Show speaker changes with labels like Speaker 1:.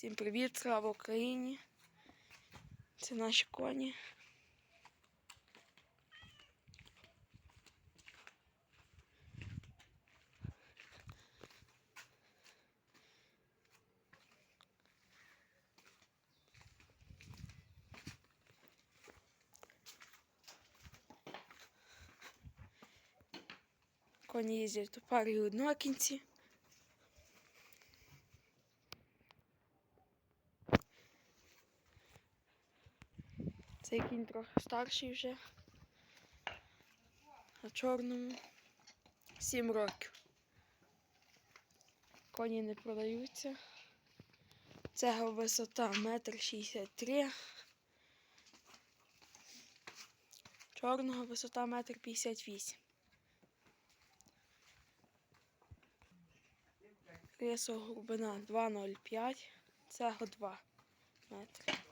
Speaker 1: Всім привіт, слава Україні. Це наші коні. Коні їздять у парі однокінці. Цей кінь трохи старший вже. На чорному. Сім років. Коні не продаються. Цього висота метр шістдесят три. Чорного висота метр п'ятдесят вісім. Рисова глибина 2,05. Цього 2 метри.